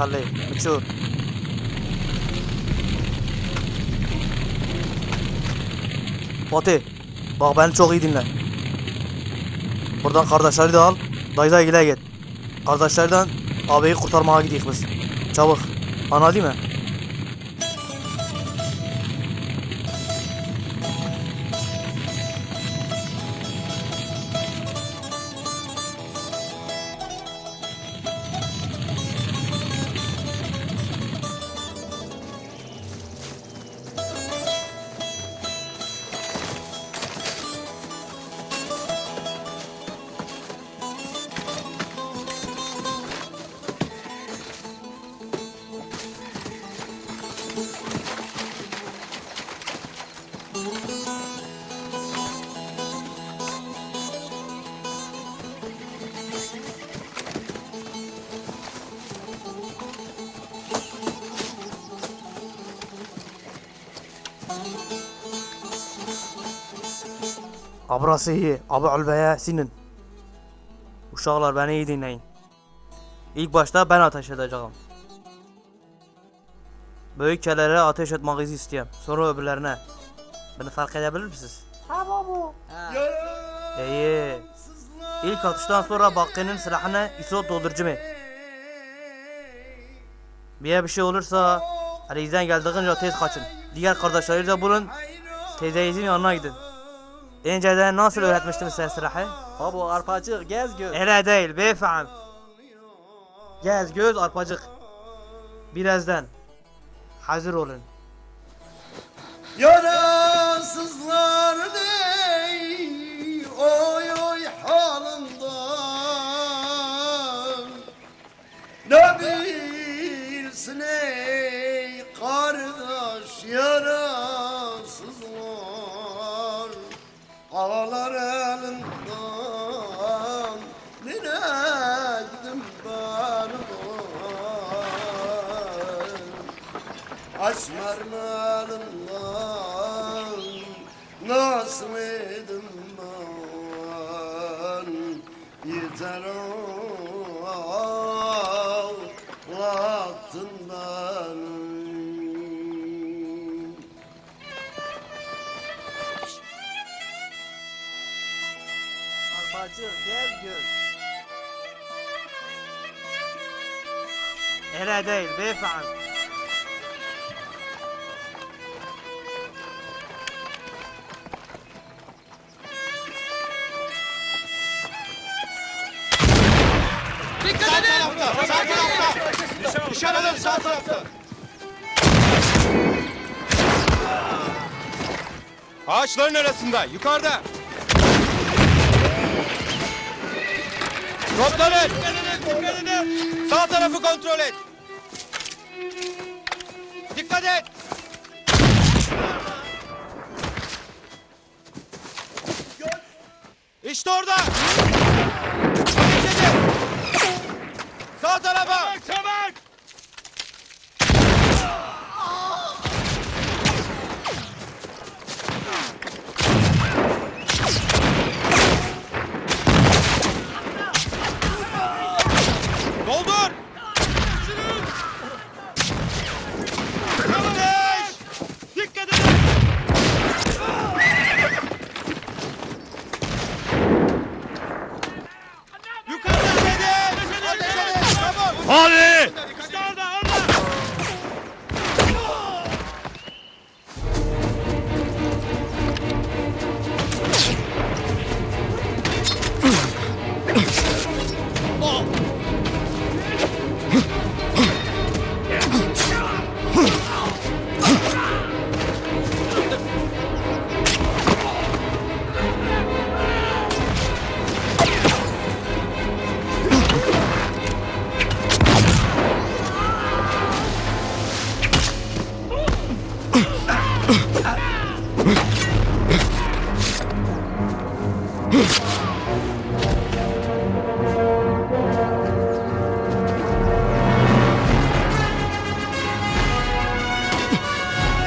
Kalli, uçur. Fatih, bak beni çok iyi dinle. Buradan kardeşleri de al, dayı dayı git. Kardeşlerden abiyi kurtarmaya gidiyoruz biz. Çabuk, anladın mı? Abrası iyi, abi Albe'ye sinin. Uşaklar beni iyi dinleyin. İlk başta ben ateş edeceğim. Büyük kelere ateş etmenizi istiyorum. Sonra öbürlerine. Beni fark edebilir misiniz? Ha babu. İyi. İlk atıştan sonra Bakı'nın silahını isot doldurcu mu? Bir bir şey olursa elinizden geldiğince tez kaçın. Diğer kardeşleri de bulun. Teyzenizin yanına gidin. Önceden nasıl öğretmiştiniz sen silahı? Babu arpacık gez gör. Öyle değil beyefendi. Gez göz arpacık. Birazdan. Hazır olun. Yarasızlar dey oy Aşmer malından nasıl edim ben Yeter ağlattın beni Arpacık gez gör. Öyle değil beyefendi. Dışarıdan sağ tarafta Ağaçların arasında, yukarıda. Toplanın. Sağ tarafı kontrol et. Dikkat et. İşte orada. Sağ tarafa. Çabuk. Doldur! Ateş! Dikkat edin! Yukarıda dedi! Ateş edin! Çabuk!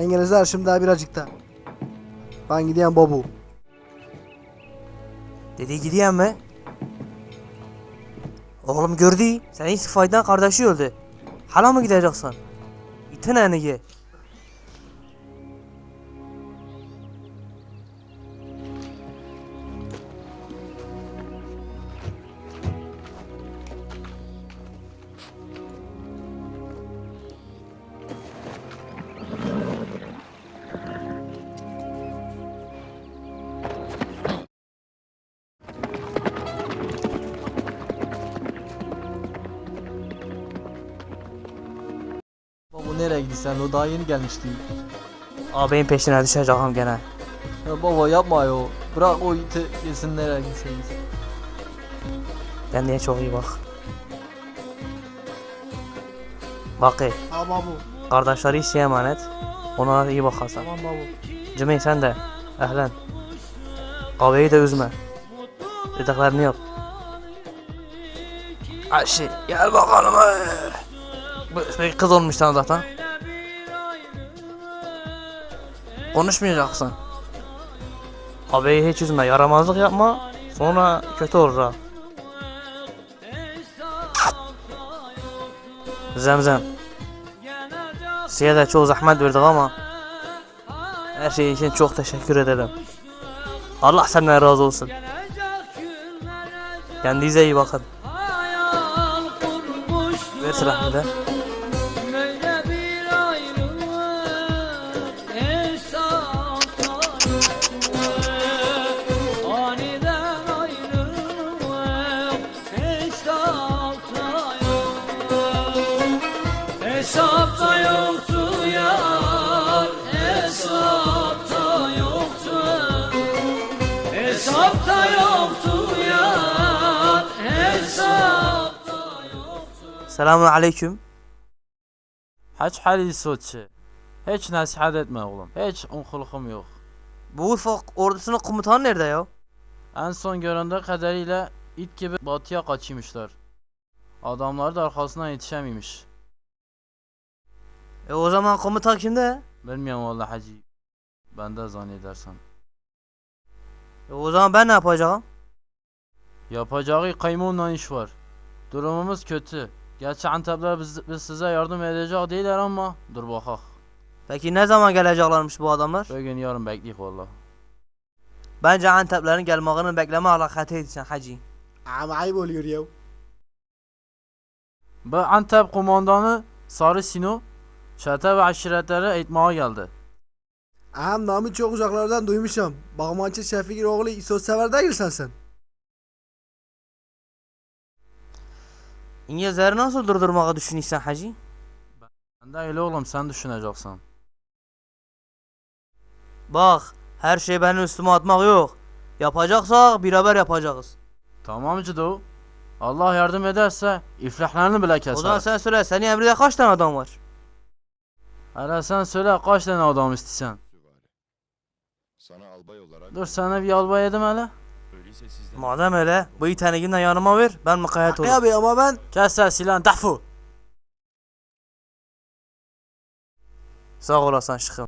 İngilizler şimdi daha birazcık da. Ben gidiyorum babu. Dedi gideyim mi? Oğlum gördü. Senin sıfaydan kardeşi öldü. Hala mı gideceksin? İtin enigi. Nereye gidiyorsun? O daha yeni gelmişti. Ağabeyin peşine düşeceğim gene. Ya baba yapma ya. Bırak o iti yesin nereye gitsin. Kendine çok iyi bak. Bakı. Ha babu. Kardeşleri işe emanet. Onlara iyi bakarsan. Tamam babu. Cemil sen de. Ehlen. Ağabeyi de üzme. Dediklerini yap. Ayşe gel bakalım. Bu bir kız olmuş sana zaten. Konuşmayacaksın. Ağabeyi hiç üzme. Yaramazlık yapma. Sonra kötü olur ha. Zemzem. Size de çok zahmet verdik ama her şey için çok teşekkür ederim. Allah senden razı olsun. Kendinize iyi bakın. Ver silahını da. Hesapta yoktu yar Hesapta Selamun aleyküm. Hiç hali soçi. Hiç nasihat etme oğlum. Hiç unkulkum yok. Bu Urfa ordusunun komutanı nerede ya? En son göründüğü kadarıyla it gibi batıya kaçmışlar. Adamlar da arkasından yetişememiş. E o zaman komutan kimde? Bilmiyorum vallahi hacı. Ben de zannedersem. E o zaman ben ne yapacağım? Yapacağı kaymonla iş var. Durumumuz kötü. Gerçi Antepler biz, biz size yardım edecek değiller ama dur bakak. Peki ne zaman geleceklermiş bu adamlar? Bugün yarın bekleyik valla. Bence Anteplerin gelmağını bekleme alakası edeceksin hacı. Ama ayıp oluyor ya. Bu Antep kumandanı Sarı Sino çete ve aşiretlere eğitmeye geldi. Ağam namı çok uzaklardan duymuşum. Bağmancı Şefik'in oğlu İsos sever değilsen sen. İngilizleri nasıl durdurmayı düşünüyorsun hacı? Ben de öyle oğlum sen düşüneceksin. Bak her şey benim üstüme atmak yok. Yapacaksak beraber yapacağız. Tamam Cido. Allah yardım ederse iflahlarını bile keser. O zaman sen söyle senin emrinde kaç tane adam var? Hele sen söyle kaç tane adam istiyorsun? Sana albay olarak Dur sana bir albay yedim hele. öyleyse siz de Madem öyle bu iteneğini de yanıma ver ben mukayyet Ne olurum. abi ama ben Kes sen silahını defu. Sağ olasın şıkım.